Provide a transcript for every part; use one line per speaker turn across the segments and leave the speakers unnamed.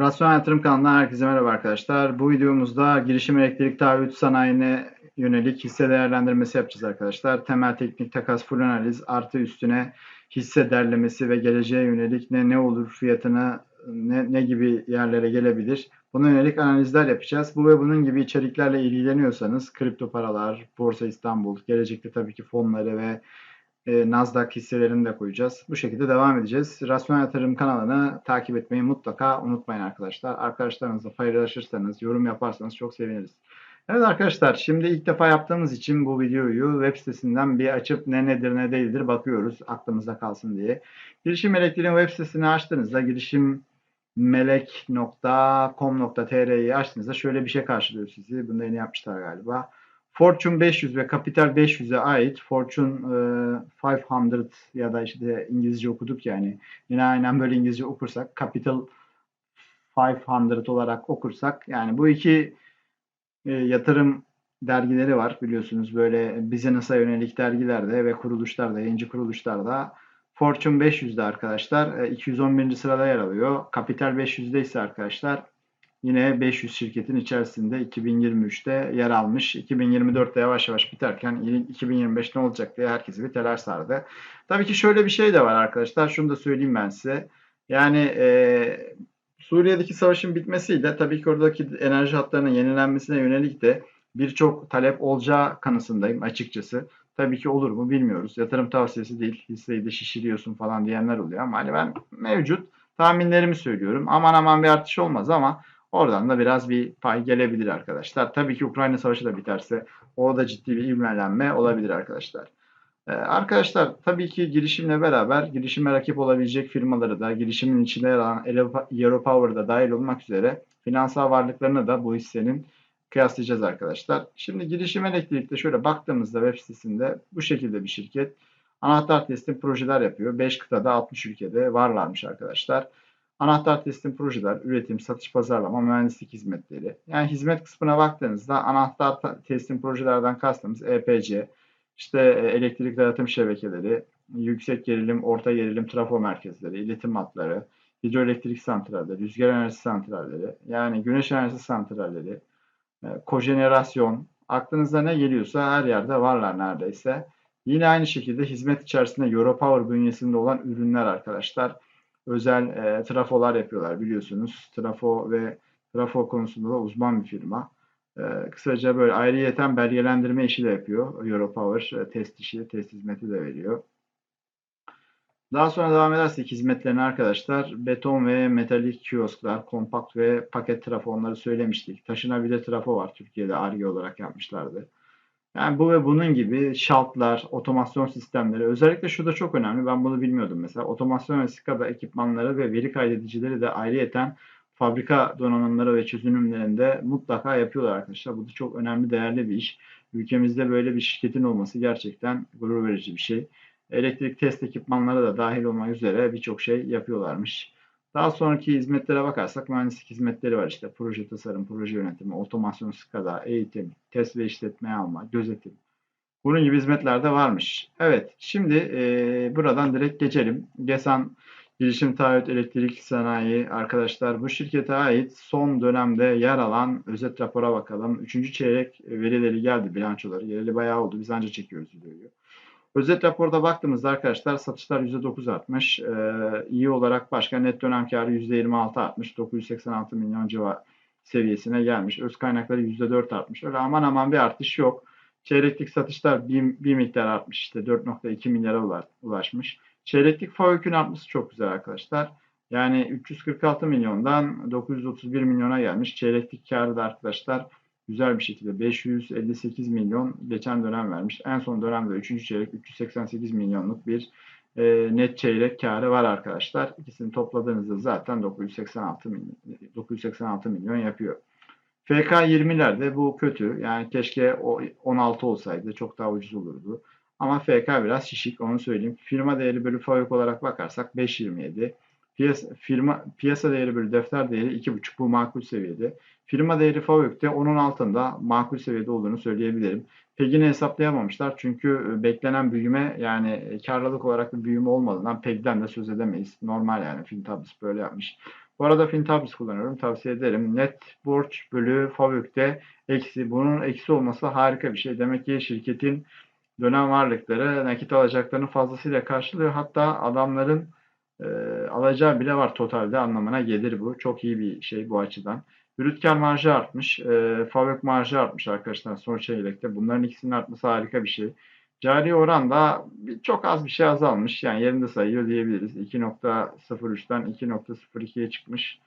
Rasyonel Yatırım kanalından herkese merhaba arkadaşlar. Bu videomuzda girişim elektrik taahhüt sanayine yönelik hisse değerlendirmesi yapacağız arkadaşlar. Temel teknik takas full analiz artı üstüne hisse derlemesi ve geleceğe yönelik ne ne olur fiyatına ne, ne gibi yerlere gelebilir. Buna yönelik analizler yapacağız. Bu ve bunun gibi içeriklerle ilgileniyorsanız kripto paralar, Borsa İstanbul, gelecekte tabii ki fonları ve e, Nasdaq hisselerini de koyacağız. Bu şekilde devam edeceğiz. Rasyonel Yatırım kanalını takip etmeyi mutlaka unutmayın arkadaşlar. Arkadaşlarınızla paylaşırsanız, yorum yaparsanız çok seviniriz. Evet arkadaşlar şimdi ilk defa yaptığımız için bu videoyu web sitesinden bir açıp ne nedir ne değildir bakıyoruz aklımızda kalsın diye. Girişim Elektriğin web sitesini açtığınızda girişim melek.com.tr'yi açtığınızda şöyle bir şey karşılıyor sizi. Bunu yeni yapmışlar galiba. Fortune 500 ve Capital 500'e ait Fortune e, 500 ya da işte İngilizce okuduk yani yine aynen böyle İngilizce okursak Capital 500 olarak okursak yani bu iki e, yatırım dergileri var biliyorsunuz böyle business'a yönelik dergilerde ve kuruluşlarda, yayıncı kuruluşlarda Fortune 500'de arkadaşlar 211. E, sırada yer alıyor. Capital 500'de ise arkadaşlar yine 500 şirketin içerisinde 2023'te yer almış. 2024'te yavaş yavaş biterken 2025 ne olacak diye herkesi bir telaş sardı. Tabii ki şöyle bir şey de var arkadaşlar. Şunu da söyleyeyim ben size. Yani e, Suriye'deki savaşın bitmesiyle tabii ki oradaki enerji hatlarının yenilenmesine yönelik de birçok talep olacağı kanısındayım açıkçası. Tabii ki olur mu bilmiyoruz. Yatırım tavsiyesi değil. Hisseyi de şişiriyorsun falan diyenler oluyor ama hani ben mevcut tahminlerimi söylüyorum. Aman aman bir artış olmaz ama Oradan da biraz bir pay gelebilir arkadaşlar. Tabii ki Ukrayna Savaşı da biterse o da ciddi bir ivmelenme olabilir arkadaşlar. Ee, arkadaşlar tabii ki girişimle beraber girişime rakip olabilecek firmaları da girişimin içinde yer alan Europower'da dahil olmak üzere finansal varlıklarını da bu hissenin kıyaslayacağız arkadaşlar. Şimdi girişim elektrikte şöyle baktığımızda web sitesinde bu şekilde bir şirket anahtar teslim projeler yapıyor. 5 kıtada 60 ülkede varlarmış arkadaşlar. Anahtar teslim projeler, üretim, satış, pazarlama, mühendislik hizmetleri. Yani hizmet kısmına baktığınızda anahtar teslim projelerden kastımız EPC, işte e, elektrik dağıtım şebekeleri, yüksek gerilim, orta gerilim trafo merkezleri, iletim hatları, hidroelektrik santralleri, rüzgar enerjisi santralleri, yani güneş enerjisi santralleri, e, kojenerasyon, aklınıza ne geliyorsa her yerde varlar neredeyse. Yine aynı şekilde hizmet içerisinde Europower bünyesinde olan ürünler arkadaşlar özel e, trafolar yapıyorlar biliyorsunuz. Trafo ve trafo konusunda da uzman bir firma. E, kısaca böyle ayrıyeten belgelendirme işi de yapıyor. Europower e, test işi, test hizmeti de veriyor. Daha sonra devam edersek hizmetlerine arkadaşlar beton ve metalik kiosklar, kompakt ve paket trafo onları söylemiştik. Taşınabilir trafo var Türkiye'de ARGE olarak yapmışlardı. Yani bu ve bunun gibi şaltlar, otomasyon sistemleri özellikle şu da çok önemli. Ben bunu bilmiyordum mesela. Otomasyon ve SCADA ekipmanları ve veri kaydedicileri de ayrıyeten fabrika donanımları ve çözünümlerinde mutlaka yapıyorlar arkadaşlar. Bu da çok önemli, değerli bir iş. Ülkemizde böyle bir şirketin olması gerçekten gurur verici bir şey. Elektrik test ekipmanları da dahil olmak üzere birçok şey yapıyorlarmış. Daha sonraki hizmetlere bakarsak mühendislik hizmetleri var işte. Proje tasarım, proje yönetimi, otomasyon, SCADA, eğitim, test ve işletmeye alma, gözetim. Bunun gibi hizmetler de varmış. Evet, şimdi e, buradan direkt geçelim. GESAN Girişim Taahhüt Elektrik Sanayi arkadaşlar bu şirkete ait son dönemde yer alan özet rapora bakalım. Üçüncü çeyrek verileri geldi bilançoları. Geleli bayağı oldu. Biz anca çekiyoruz videoyu. Özet raporda baktığımızda arkadaşlar satışlar %9 artmış. Ee, iyi olarak başka net dönem karı %26 artmış. 986 milyon civar seviyesine gelmiş. Öz kaynakları %4 artmış. Öyle aman aman bir artış yok. Çeyreklik satışlar bir, bir miktar artmış. işte 4.2 milyara ulaşmış. Çeyreklik FAVÖK'ün artması çok güzel arkadaşlar. Yani 346 milyondan 931 milyona gelmiş. Çeyreklik karı da arkadaşlar güzel bir şekilde 558 milyon geçen dönem vermiş. En son dönemde 3. çeyrek 388 milyonluk bir e, net çeyrek karı var arkadaşlar. İkisini topladığınızda zaten 986 milyon, 986 milyon yapıyor. FK 20'lerde bu kötü. Yani keşke o 16 olsaydı çok daha ucuz olurdu. Ama FK biraz şişik onu söyleyeyim. Firma değeri bölü FAVÖK olarak bakarsak 5.27. Piyasa, firma, piyasa değeri bölü defter değeri 2.5 bu makul seviyede. Firma değeri FAVÖK'te onun altında makul seviyede olduğunu söyleyebilirim. PEG'ini hesaplayamamışlar çünkü e, beklenen büyüme yani e, karlılık olarak bir büyüme olmadığından PEG'den de söz edemeyiz. Normal yani film tablosu böyle yapmış. Bu arada Fintablis kullanıyorum. Tavsiye ederim. Net borç bölü FAVÖK'te eksi. Bunun eksi olması harika bir şey. Demek ki şirketin dönem varlıkları nakit alacaklarını fazlasıyla karşılıyor. Hatta adamların e, alacağı bile var totalde anlamına gelir bu. Çok iyi bir şey bu açıdan. Brüt kar marjı artmış. E, FAVÖK marjı artmış arkadaşlar son çeyrekte. Bunların ikisinin artması harika bir şey. Cari oran da çok az bir şey azalmış. Yani yerinde sayıyor diyebiliriz. 2.03'ten 2.02'ye çıkmış.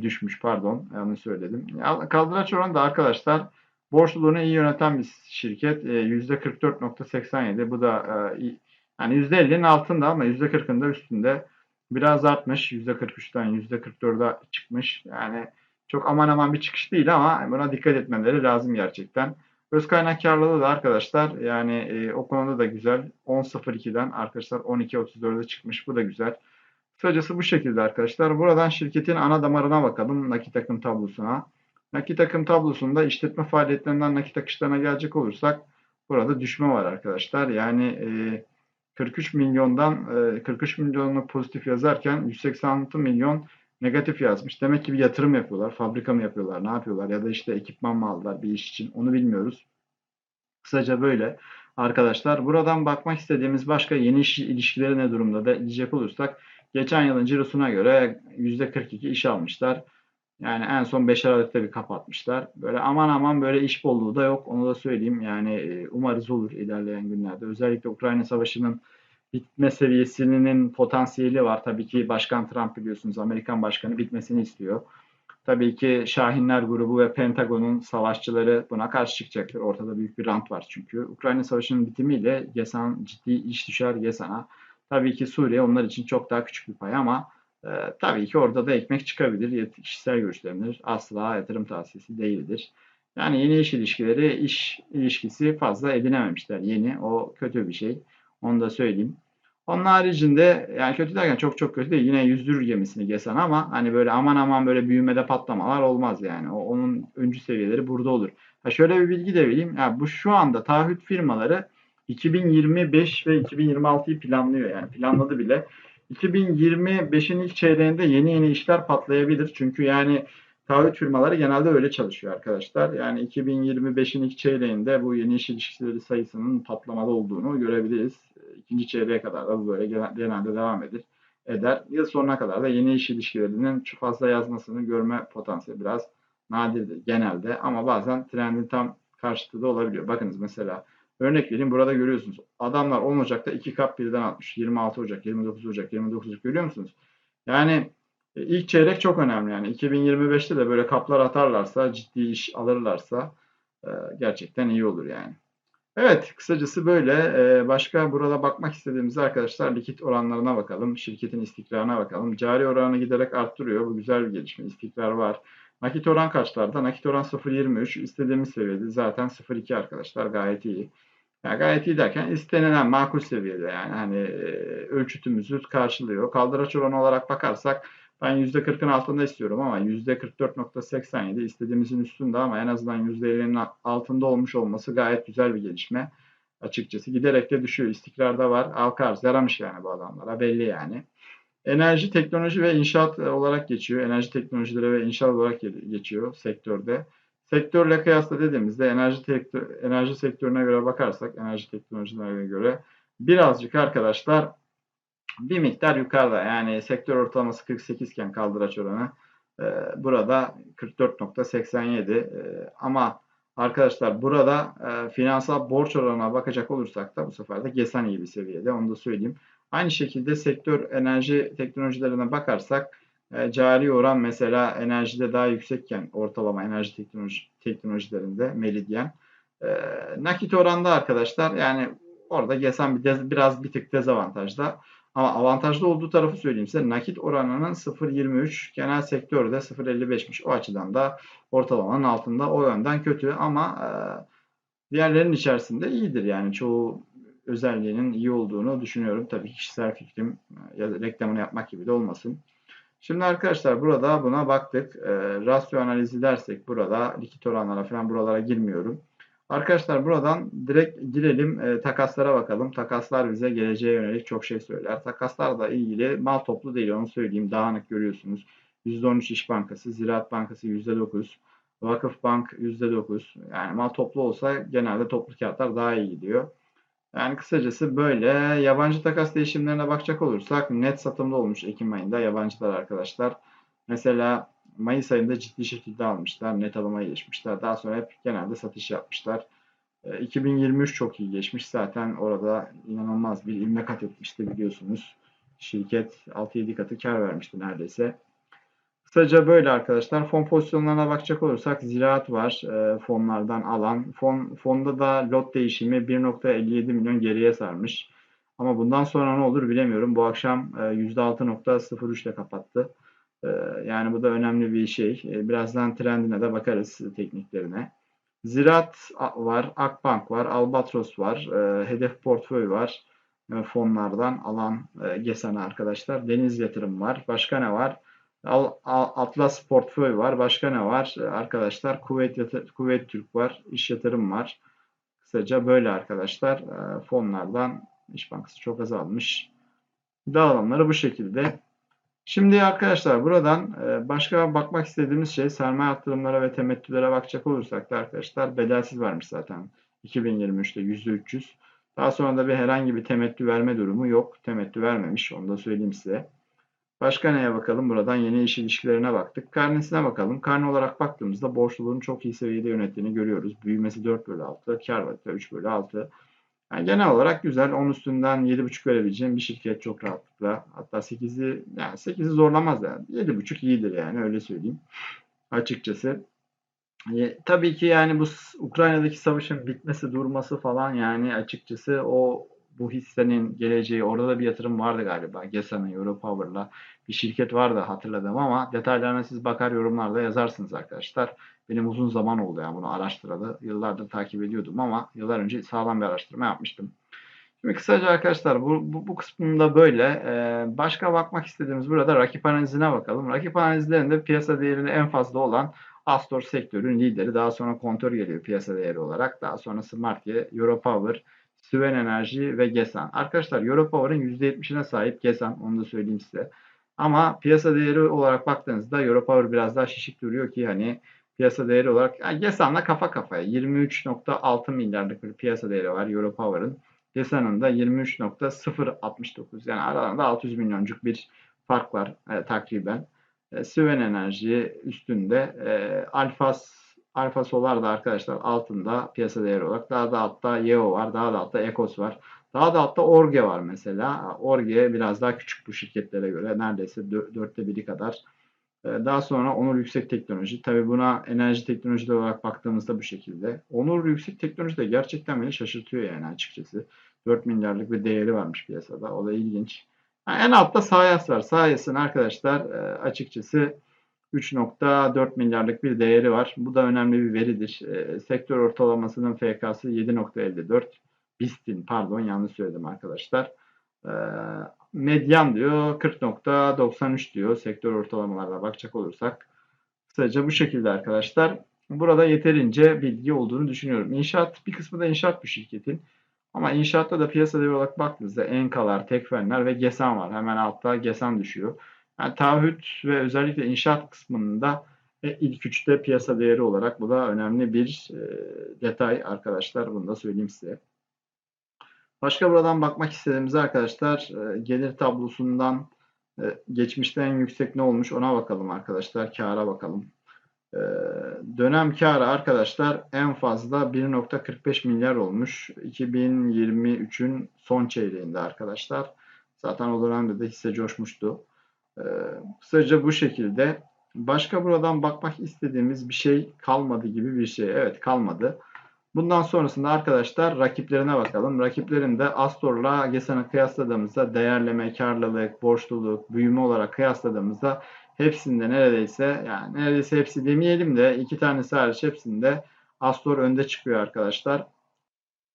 Düşmüş pardon. Yanlış söyledim. Kaldıraç oranı da arkadaşlar borçluluğunu iyi yöneten bir şirket. %44.87. Bu da e, yani %50'nin altında ama %40'ın da üstünde. Biraz artmış. %43'ten %44'e çıkmış. Yani çok aman aman bir çıkış değil ama buna dikkat etmeleri lazım gerçekten. Öz kaynak karlılığı da arkadaşlar yani e, o konuda da güzel. 10.02'den arkadaşlar 12.34'e çıkmış. Bu da güzel. Kısacası bu şekilde arkadaşlar. Buradan şirketin ana damarına bakalım. Nakit akım tablosuna. Nakit akım tablosunda işletme faaliyetlerinden nakit akışlarına gelecek olursak burada düşme var arkadaşlar. Yani e, 43 milyondan e, 43 milyonluk pozitif yazarken 186 milyon negatif yazmış. Demek ki bir yatırım yapıyorlar. Fabrika mı yapıyorlar? Ne yapıyorlar? Ya da işte ekipman mı aldılar bir iş için? Onu bilmiyoruz. Kısaca böyle arkadaşlar. Buradan bakmak istediğimiz başka yeni iş ilişkileri ne durumda da diyecek olursak geçen yılın cirosuna göre %42 iş almışlar. Yani en son 5 Aralık'ta bir kapatmışlar. Böyle aman aman böyle iş bolluğu da yok. Onu da söyleyeyim. Yani e, umarız olur ilerleyen günlerde. Özellikle Ukrayna Savaşı'nın bitme seviyesinin potansiyeli var. Tabii ki Başkan Trump biliyorsunuz Amerikan Başkanı bitmesini istiyor. Tabii ki Şahinler grubu ve Pentagon'un savaşçıları buna karşı çıkacaktır. Ortada büyük bir rant var çünkü. Ukrayna Savaşı'nın bitimiyle GESAN ciddi iş düşer GESAN'a. Tabii ki Suriye onlar için çok daha küçük bir pay ama e, tabii ki orada da ekmek çıkabilir. Kişisel görüşlerimdir. Asla yatırım tavsiyesi değildir. Yani yeni iş ilişkileri iş ilişkisi fazla edinememişler. Yeni o kötü bir şey. Onu da söyleyeyim. Onun haricinde yani kötü derken çok çok kötü değil. Yine yüzdürür gemisini Gesan ama hani böyle aman aman böyle büyümede patlamalar olmaz yani. O, onun öncü seviyeleri burada olur. Ha şöyle bir bilgi de vereyim. Yani bu şu anda taahhüt firmaları 2025 ve 2026'yı planlıyor yani planladı bile. 2025'in ilk çeyreğinde yeni yeni işler patlayabilir. Çünkü yani taahhüt firmaları genelde öyle çalışıyor arkadaşlar. Yani 2025'in ilk çeyreğinde bu yeni iş ilişkileri sayısının patlamada olduğunu görebiliriz ikinci çeyreğe kadar da bu böyle genelde devam eder. eder. Yıl sonuna kadar da yeni iş ilişkilerinin çok fazla yazmasını görme potansiyeli biraz nadirdir genelde ama bazen trendin tam karşıtı da olabiliyor. Bakınız mesela örnek vereyim burada görüyorsunuz. Adamlar 10 Ocak'ta 2 kap birden atmış. 26 Ocak, 29 Ocak, 29 Ocak görüyor musunuz? Yani ilk çeyrek çok önemli yani. 2025'te de böyle kaplar atarlarsa, ciddi iş alırlarsa e, gerçekten iyi olur yani. Evet, kısacası böyle. Ee, başka burada bakmak istediğimiz arkadaşlar likit oranlarına bakalım. Şirketin istikrarına bakalım. Cari oranı giderek arttırıyor. Bu güzel bir gelişme. İstikrar var. Nakit oran kaçlarda? Nakit oran 0.23. İstediğimiz seviyede zaten 0.2 arkadaşlar. Gayet iyi. Yani gayet iyi derken istenilen makul seviyede yani hani e, ölçütümüzü karşılıyor. Kaldıraç oranı olarak bakarsak ben %40'ın altında istiyorum ama %44.87 istediğimizin üstünde ama en azından %50'nin altında olmuş olması gayet güzel bir gelişme. Açıkçası giderek de düşüyor. İstikrar da var. Alkarz yaramış yani bu adamlara belli yani. Enerji, teknoloji ve inşaat olarak geçiyor. Enerji teknolojileri ve inşaat olarak geçiyor sektörde. Sektörle kıyasla dediğimizde enerji enerji sektörüne göre bakarsak, enerji teknolojilerine göre birazcık arkadaşlar bir miktar yukarıda. Yani sektör ortalaması 48 iken kaldıraç oranı e, burada 44.87 e, ama arkadaşlar burada e, finansal borç oranına bakacak olursak da bu sefer de GESAN iyi bir seviyede onu da söyleyeyim. Aynı şekilde sektör enerji teknolojilerine bakarsak e, cari oran mesela enerjide daha yüksekken ortalama enerji teknoloji, teknolojilerinde Meridyen. E, nakit oranda arkadaşlar yani orada GESAN biraz bir tık dezavantajda. Ama avantajlı olduğu tarafı söyleyeyim size. Nakit oranının 0.23, genel sektörde 0.55'miş. O açıdan da ortalamanın altında o yönden kötü ama e, diğerlerinin içerisinde iyidir. Yani çoğu özelliğinin iyi olduğunu düşünüyorum. Tabii kişisel fikrim e, ya da reklamını yapmak gibi de olmasın. Şimdi arkadaşlar burada buna baktık. E, rasyo analizi dersek burada likit oranlara falan buralara girmiyorum. Arkadaşlar buradan direkt girelim e, takaslara bakalım. Takaslar bize geleceğe yönelik çok şey söyler. Takaslarla ilgili mal toplu değil onu söyleyeyim. Dağınık görüyorsunuz. %13 İş Bankası, Ziraat Bankası %9, Vakıf Bank %9. Yani mal toplu olsa genelde toplu kağıtlar daha iyi gidiyor. Yani kısacası böyle. Yabancı takas değişimlerine bakacak olursak net satımda olmuş Ekim ayında yabancılar arkadaşlar. Mesela Mayıs ayında ciddi şekilde almışlar. Net alıma geçmişler. Daha sonra hep genelde satış yapmışlar. 2023 çok iyi geçmiş. Zaten orada inanılmaz bir ilme kat etmişti biliyorsunuz. Şirket 6-7 katı kar vermişti neredeyse. Kısaca böyle arkadaşlar. Fon pozisyonlarına bakacak olursak ziraat var e, fonlardan alan. Fon Fonda da lot değişimi 1.57 milyon geriye sarmış. Ama bundan sonra ne olur bilemiyorum. Bu akşam e, %6.03 ile kapattı. E, yani bu da önemli bir şey. E, birazdan trendine de bakarız tekniklerine. Ziraat var, Akbank var, Albatros var, e, Hedef Portföy var e, fonlardan alan e, GESAN arkadaşlar. Deniz Yatırım var. Başka ne var? Atlas Portföy var. Başka ne var? Arkadaşlar Kuvvet, Yatır, Kuvvet Türk var. İş Yatırım var. Kısaca böyle arkadaşlar. Fonlardan İş Bankası çok azalmış. Dağılımları bu şekilde. Şimdi arkadaşlar buradan e, başka bakmak istediğimiz şey sermaye arttırımlara ve temettülere bakacak olursak da arkadaşlar bedelsiz varmış zaten 2023'te %300. Daha sonra da bir herhangi bir temettü verme durumu yok. Temettü vermemiş onu da söyleyeyim size. Başka neye bakalım? Buradan yeni iş ilişkilerine baktık. Karnesine bakalım. Karne olarak baktığımızda borçluluğun çok iyi seviyede yönettiğini görüyoruz. Büyümesi 4 bölü 6, kar var 3 bölü 6. Yani genel olarak güzel. 10 üstünden 7.5 verebileceğim bir şirket çok rahatlıkla. Hatta 8'i yani 8'i zorlamaz yani. 7.5 iyidir yani öyle söyleyeyim. Açıkçası. E, tabii ki yani bu Ukrayna'daki savaşın bitmesi, durması falan yani açıkçası o bu hissenin geleceği orada da bir yatırım vardı galiba. Gesa'nın Europower'la bir şirket vardı hatırladım ama detaylarına siz bakar yorumlarda yazarsınız arkadaşlar. Benim uzun zaman oldu yani bunu araştıralı. Yıllardır takip ediyordum ama yıllar önce sağlam bir araştırma yapmıştım. Şimdi kısaca arkadaşlar bu, bu, bu kısmında böyle. Ee, başka bakmak istediğimiz burada rakip analizine bakalım. Rakip analizlerinde piyasa değerinde en fazla olan Astor sektörün lideri. Daha sonra Kontör geliyor piyasa değeri olarak. Daha sonra Smartye, Europower, Süven Enerji ve Gesan. Arkadaşlar Europower'ın %70'ine sahip Gesan. Onu da söyleyeyim size. Ama piyasa değeri olarak baktığınızda Europower biraz daha şişik duruyor ki hani piyasa değeri olarak yani Gesan'la kafa kafaya 23.6 milyarlık bir piyasa değeri var Europower'ın. Gesan'ın da 23.069 yani aralarında 600 milyoncuk bir fark var e, takriben. E, Süven Enerji üstünde e, Alfas Alfa Solar da arkadaşlar altında piyasa değeri olarak. Daha da altta Yeo var. Daha da altta Ekos var. Daha da altta Orge var mesela. Orge biraz daha küçük bu şirketlere göre. Neredeyse dörtte biri kadar. Ee, daha sonra Onur Yüksek Teknoloji. Tabi buna enerji teknolojileri olarak baktığımızda bu şekilde. Onur Yüksek Teknoloji de gerçekten beni şaşırtıyor yani açıkçası. 4 milyarlık bir değeri varmış piyasada. O da ilginç. Yani en altta Sayas var. Sayas'ın arkadaşlar e, açıkçası 3.4 milyarlık bir değeri var. Bu da önemli bir veridir. E, sektör ortalamasının FK'sı 7.54. BIST'in pardon yanlış söyledim arkadaşlar. E, medyan diyor 40.93 diyor sektör ortalamalarına bakacak olursak. Kısaca bu şekilde arkadaşlar. Burada yeterince bilgi olduğunu düşünüyorum. İnşaat bir kısmı da inşaat bu şirketin. Ama inşaatta da piyasa değeri olarak baktığınızda Enkalar, Tekfenler ve Gesan var. Hemen altta Gesan düşüyor. Yani taahhüt ve özellikle inşaat kısmında e, ilk üçte piyasa değeri olarak bu da önemli bir e, detay arkadaşlar. Bunu da söyleyeyim size. Başka buradan bakmak istediğimiz arkadaşlar e, gelir tablosundan e, geçmişte en yüksek ne olmuş ona bakalım arkadaşlar. Kâra bakalım. Dönem kârı arkadaşlar en fazla 1.45 milyar olmuş. 2023'ün son çeyreğinde arkadaşlar. Zaten o dönemde de hisse coşmuştu. Ee, kısaca bu şekilde. Başka buradan bakmak istediğimiz bir şey kalmadı gibi bir şey. Evet kalmadı. Bundan sonrasında arkadaşlar rakiplerine bakalım. Rakiplerin de Astor'la Gesan'ı kıyasladığımızda değerleme, karlılık, borçluluk, büyüme olarak kıyasladığımızda hepsinde neredeyse yani neredeyse hepsi demeyelim de iki tanesi hariç hepsinde Astor önde çıkıyor arkadaşlar.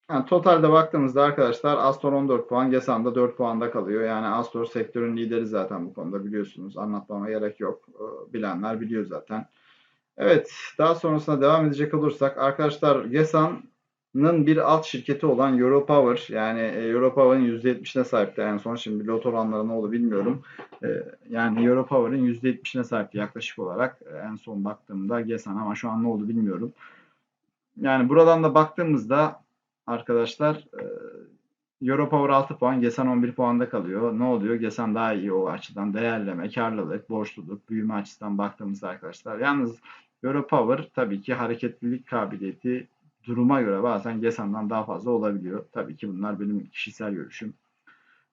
Yani totalde baktığımızda arkadaşlar Astor 14 puan, Gesan da 4 puanda kalıyor. Yani Astor sektörün lideri zaten bu konuda biliyorsunuz. Anlatmama gerek yok. Ee, bilenler biliyor zaten. Evet, daha sonrasında devam edecek olursak arkadaşlar Gesan bir alt şirketi olan Europower yani e, Europower'ın %70'ine sahipti en son. Şimdi lot oranları ne oldu bilmiyorum. E, Yani Europower'ın %70'ine sahipti yaklaşık olarak. E, En son baktığımda GESAN ama şu an ne oldu bilmiyorum. Yani buradan da baktığımızda arkadaşlar e, Europower 6 puan, GESAN 11 puanda kalıyor. Ne oluyor? GESAN daha iyi o açıdan. Değerleme, karlılık, borçluluk, büyüme açısından baktığımızda arkadaşlar. Yalnız Europower tabii ki hareketlilik kabiliyeti duruma göre bazen GESAN'dan daha fazla olabiliyor. Tabii ki bunlar benim kişisel görüşüm.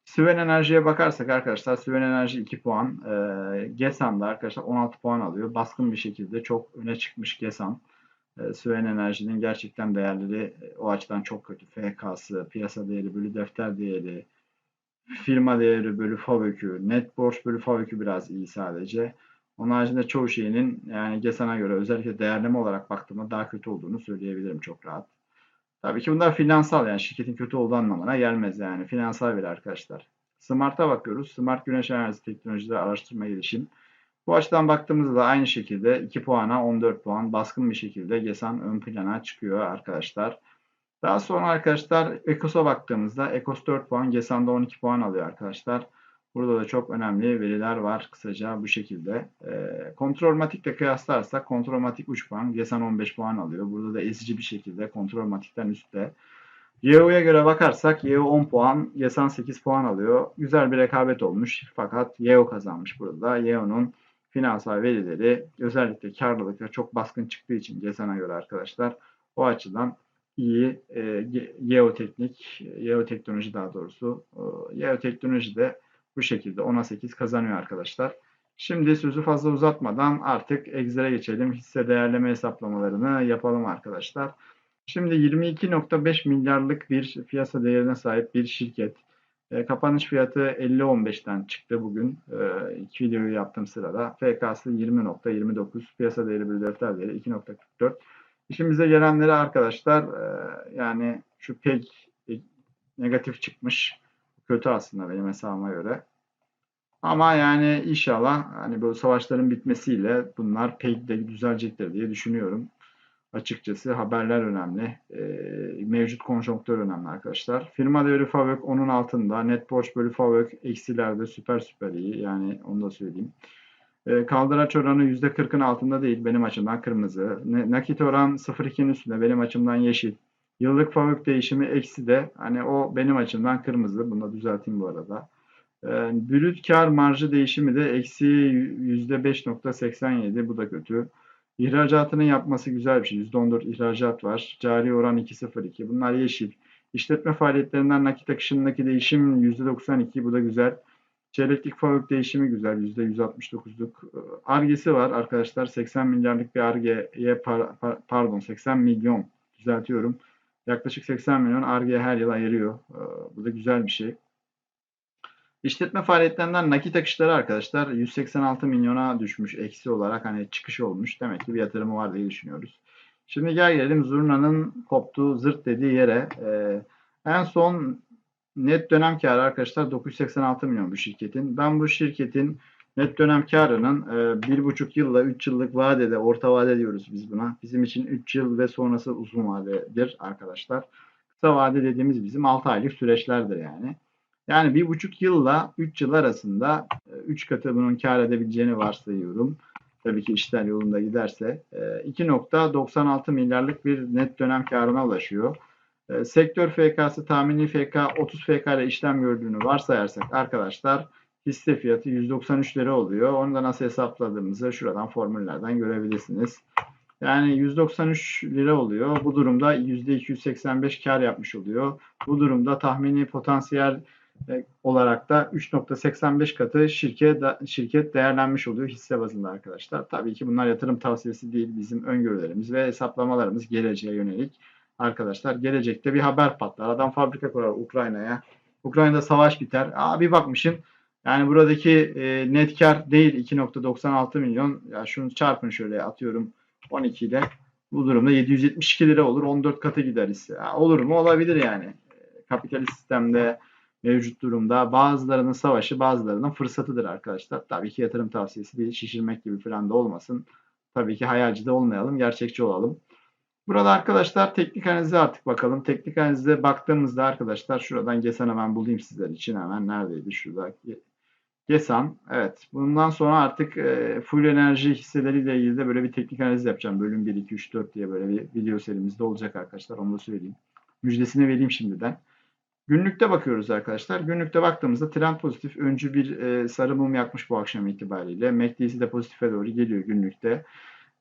Süven Enerji'ye bakarsak arkadaşlar Süven Enerji 2 puan. E, GESAN'da arkadaşlar 16 puan alıyor. Baskın bir şekilde çok öne çıkmış GESAN. E, Süven Enerji'nin gerçekten değerleri e, o açıdan çok kötü. FK'sı, piyasa değeri bölü defter değeri, firma değeri bölü FAVÖK'ü, net borç bölü FAVÖK'ü biraz iyi sadece. Onun haricinde çoğu şeyinin yani GESAN'a göre özellikle değerleme olarak baktığımda daha kötü olduğunu söyleyebilirim çok rahat. Tabii ki bunlar finansal yani şirketin kötü olduğu anlamına gelmez yani finansal bir arkadaşlar. Smart'a bakıyoruz. Smart Güneş Enerjisi Teknolojileri Araştırma Gelişim. Bu açıdan baktığımızda da aynı şekilde 2 puana 14 puan baskın bir şekilde GESAN ön plana çıkıyor arkadaşlar. Daha sonra arkadaşlar Ekos'a baktığımızda Ekos 4 puan, GESAN'da 12 puan alıyor arkadaşlar. Burada da çok önemli veriler var kısaca bu şekilde. E, Kontrolmatik'le kıyaslarsak Kontrolmatik 3 puan, GESAN 15 puan alıyor. Burada da ezici bir şekilde Kontrolmatik'ten üstte. Yeo'ya göre bakarsak Yeo 10 puan, Gesan 8 puan alıyor. Güzel bir rekabet olmuş fakat Yeo kazanmış burada. Yeo'nun finansal verileri özellikle karlılıkta çok baskın çıktığı için Gesan'a göre arkadaşlar o açıdan iyi e, Yeo teknik, Yeo teknoloji daha doğrusu. E, Yeo teknoloji de bu şekilde 10'a 8 kazanıyor arkadaşlar. Şimdi sözü fazla uzatmadan artık Excel'e geçelim. Hisse değerleme hesaplamalarını yapalım arkadaşlar. Şimdi 22.5 milyarlık bir piyasa değerine sahip bir şirket. E, kapanış fiyatı 50.15'ten çıktı bugün. E, iki videoyu yaptığım sırada. FK'sı 20.29. Piyasa değeri bir defter değeri 2.44. İşimize gelenleri arkadaşlar e, yani şu PEG e, negatif çıkmış. Kötü aslında benim hesabıma göre. Ama yani inşallah hani bu savaşların bitmesiyle bunlar pek de düzelecektir diye düşünüyorum. Açıkçası haberler önemli. E, mevcut konjonktür önemli arkadaşlar. Firma değeri FAVÖK onun altında. Net borç bölü FAVÖK eksilerde süper süper iyi. Yani onu da söyleyeyim. E, kaldıraç oranı %40'ın altında değil. Benim açımdan kırmızı. Nakit oran 0.2'nin üstünde. Benim açımdan yeşil. Yıllık FAVÖK değişimi eksi de. Hani o benim açımdan kırmızı. Bunu da düzelteyim bu arada. E, brüt kar marjı değişimi de eksi %5.87. Bu da kötü. İhracatının yapması güzel bir şey. %14 ihracat var. Cari oran 2.02. Bunlar yeşil. İşletme faaliyetlerinden nakit akışındaki değişim %92. Bu da güzel. Çeyreklik fabrik değişimi güzel. %169'luk. Argesi var arkadaşlar. 80 milyarlık bir argeye par, par, pardon 80 milyon düzeltiyorum. Yaklaşık 80 milyon argeye her yıl ayırıyor. Bu da güzel bir şey. İşletme faaliyetlerinden nakit akışları arkadaşlar 186 milyona düşmüş eksi olarak hani çıkış olmuş. Demek ki bir yatırımı var diye düşünüyoruz. Şimdi gel gelelim Zurna'nın koptuğu zırt dediği yere. Ee, en son net dönem karı arkadaşlar 986 milyon bu şirketin. Ben bu şirketin net dönem karının e, 1,5 yılla 3 yıllık vadede orta vade diyoruz biz buna. Bizim için 3 yıl ve sonrası uzun vadedir arkadaşlar. Kısa vade dediğimiz bizim 6 aylık süreçlerdir yani. Yani bir buçuk yılla 3 yıl arasında 3 katı bunun kar edebileceğini varsayıyorum. Tabii ki işler yolunda giderse. 2.96 milyarlık bir net dönem karına ulaşıyor. Sektör FK'sı tahmini FK 30 FK ile işlem gördüğünü varsayarsak arkadaşlar hisse fiyatı 193 lira oluyor. Onu da nasıl hesapladığımızı şuradan formüllerden görebilirsiniz. Yani 193 lira oluyor. Bu durumda %285 kar yapmış oluyor. Bu durumda tahmini potansiyel olarak da 3.85 katı şirket şirket değerlenmiş oluyor hisse bazında arkadaşlar. Tabii ki bunlar yatırım tavsiyesi değil bizim öngörülerimiz ve hesaplamalarımız geleceğe yönelik. Arkadaşlar gelecekte bir haber patlar. Adam fabrika kurar Ukrayna'ya. Ukrayna'da savaş biter. Aa bir bakmışın yani buradaki e, net kar değil 2.96 milyon. Ya şunu çarpın şöyle atıyorum 12 ile. Bu durumda 772 lira olur. 14 katı gider hisse. Ya, olur mu? Olabilir yani. Kapitalist sistemde mevcut durumda. Bazılarının savaşı bazılarının fırsatıdır arkadaşlar. Tabii ki yatırım tavsiyesi değil. Şişirmek gibi falan da olmasın. Tabii ki hayalci de olmayalım. Gerçekçi olalım. Burada arkadaşlar teknik analize artık bakalım. Teknik analize baktığımızda arkadaşlar şuradan GESAN hemen bulayım sizler için hemen neredeydi şurada. GESAN evet bundan sonra artık e, full enerji hisseleriyle ilgili de böyle bir teknik analiz yapacağım. Bölüm 1, 2, 3, 4 diye böyle bir video serimizde olacak arkadaşlar onu da söyleyeyim. Müjdesini vereyim şimdiden. Günlükte bakıyoruz arkadaşlar. Günlükte baktığımızda trend pozitif. Öncü bir e, sarı mum yakmış bu akşam itibariyle. MACD'si de pozitife doğru geliyor günlükte.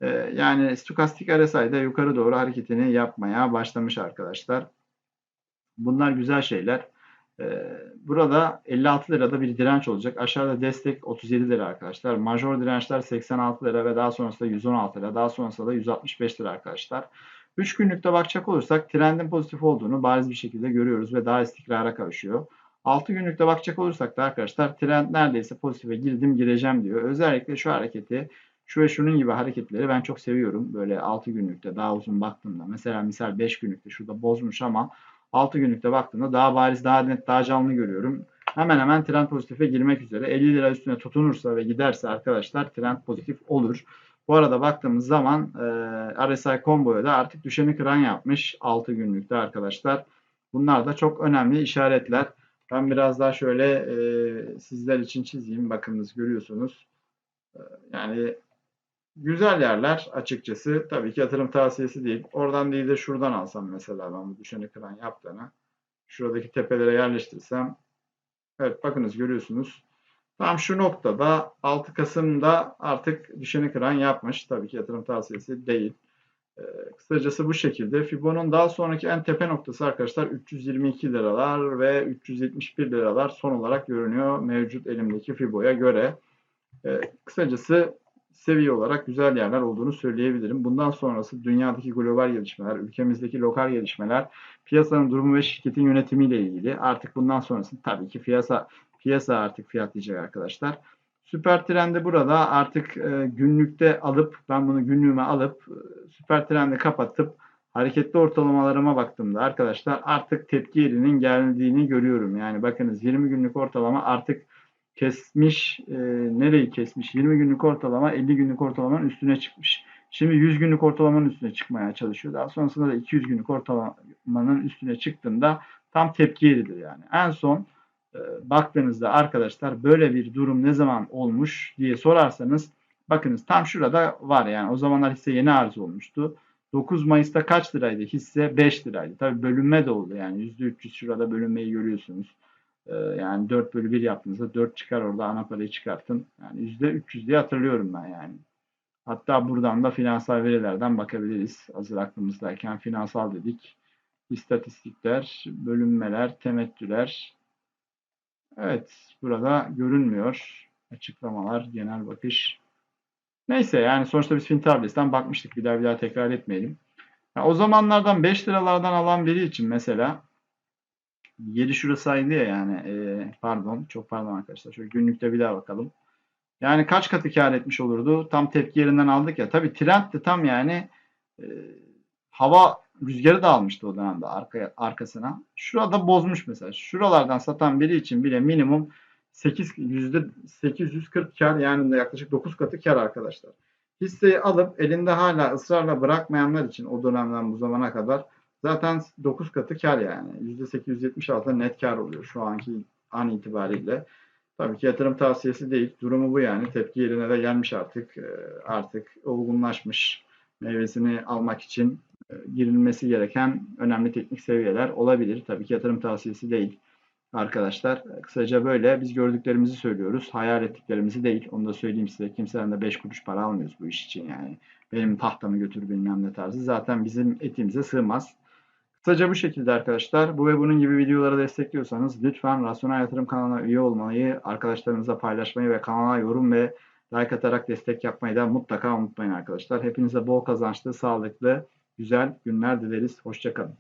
E, yani stokastik RSI'de yukarı doğru hareketini yapmaya başlamış arkadaşlar. Bunlar güzel şeyler. E, burada 56 lirada bir direnç olacak. Aşağıda destek 37 lira arkadaşlar. Major dirençler 86 lira ve daha sonrasında 116 lira. Daha sonrasında da 165 lira arkadaşlar. 3 günlükte bakacak olursak trendin pozitif olduğunu bariz bir şekilde görüyoruz ve daha istikrara kavuşuyor. 6 günlükte bakacak olursak da arkadaşlar trend neredeyse pozitife girdim gireceğim diyor. Özellikle şu hareketi şu ve şunun gibi hareketleri ben çok seviyorum. Böyle 6 günlükte daha uzun baktığımda mesela misal 5 günlükte şurada bozmuş ama 6 günlükte baktığımda daha bariz daha net daha canlı görüyorum. Hemen hemen trend pozitife girmek üzere 50 lira üstüne tutunursa ve giderse arkadaşlar trend pozitif olur. Bu arada baktığımız zaman e, RSI Combo'ya da artık düşeni kıran yapmış 6 günlükte arkadaşlar. Bunlar da çok önemli işaretler. Ben biraz daha şöyle e, sizler için çizeyim. Bakınız görüyorsunuz. E, yani güzel yerler açıkçası. Tabii ki yatırım tavsiyesi değil. Oradan değil de şuradan alsam mesela ben bu düşeni kıran yaptığını. Şuradaki tepelere yerleştirsem. Evet bakınız görüyorsunuz. Tam şu noktada 6 Kasım'da artık düşeni kıran yapmış. Tabii ki yatırım tavsiyesi değil. Ee, kısacası bu şekilde. Fibo'nun daha sonraki en tepe noktası arkadaşlar 322 liralar ve 371 liralar son olarak görünüyor mevcut elimdeki Fibo'ya göre. Ee, kısacası seviye olarak güzel yerler olduğunu söyleyebilirim. Bundan sonrası dünyadaki global gelişmeler, ülkemizdeki lokal gelişmeler, piyasanın durumu ve şirketin yönetimiyle ilgili. Artık bundan sonrası tabii ki piyasa Piyasa artık fiyatlayacak arkadaşlar. Süper trendi burada artık e, günlükte alıp ben bunu günlüğüme alıp e, süper trendi kapatıp hareketli ortalamalarıma baktığımda arkadaşlar artık tepki yerinin geldiğini görüyorum. Yani bakınız 20 günlük ortalama artık kesmiş. E, nereyi kesmiş? 20 günlük ortalama 50 günlük ortalamanın üstüne çıkmış. Şimdi 100 günlük ortalamanın üstüne çıkmaya çalışıyor. Daha sonrasında da 200 günlük ortalamanın üstüne çıktığında tam tepki yeridir yani. En son baktığınızda arkadaşlar böyle bir durum ne zaman olmuş diye sorarsanız bakınız tam şurada var yani o zamanlar hisse yeni arz olmuştu. 9 Mayıs'ta kaç liraydı? Hisse 5 liraydı. Tabi bölünme de oldu yani %300 şurada bölünmeyi görüyorsunuz. Ee, yani 4 bölü 1 yaptığınızda 4 çıkar orada ana parayı çıkartın. Yani %300 diye hatırlıyorum ben yani. Hatta buradan da finansal verilerden bakabiliriz. Hazır aklımızdayken finansal dedik. İstatistikler, bölünmeler, temettüler, Evet, burada görünmüyor. Açıklamalar, genel bakış. Neyse yani sonuçta biz Fintables'ten bakmıştık. Bir daha bir daha tekrar etmeyelim. Yani o zamanlardan 5 liralardan alan biri için mesela yeri şurasıydı ya yani e, pardon çok pardon arkadaşlar. Şöyle günlükte bir daha bakalım. Yani kaç katı kar etmiş olurdu? Tam tepki yerinden aldık ya. Tabii trend de tam yani e, hava rüzgarı da almıştı o dönemde arka, arkasına. Şurada bozmuş mesela. Şuralardan satan biri için bile minimum 8 yüzde 840 kar yani yaklaşık 9 katı kar arkadaşlar. Hisseyi alıp elinde hala ısrarla bırakmayanlar için o dönemden bu zamana kadar zaten 9 katı kar yani. %876 net kar oluyor şu anki an itibariyle. Tabii ki yatırım tavsiyesi değil. Durumu bu yani. Tepki yerine de gelmiş artık. Ee, artık olgunlaşmış meyvesini almak için girilmesi gereken önemli teknik seviyeler olabilir. Tabii ki yatırım tavsiyesi değil arkadaşlar. Kısaca böyle biz gördüklerimizi söylüyoruz. Hayal ettiklerimizi değil. Onu da söyleyeyim size. Kimseden de 5 kuruş para almıyoruz bu iş için yani. Benim tahtamı götür bilmem ne tarzı. Zaten bizim etimize sığmaz. Kısaca bu şekilde arkadaşlar. Bu ve bunun gibi videoları destekliyorsanız lütfen Rasyonel Yatırım kanalına üye olmayı, arkadaşlarınızla paylaşmayı ve kanala yorum ve like atarak destek yapmayı da mutlaka unutmayın arkadaşlar. Hepinize bol kazançlı, sağlıklı, güzel günler dileriz. Hoşçakalın.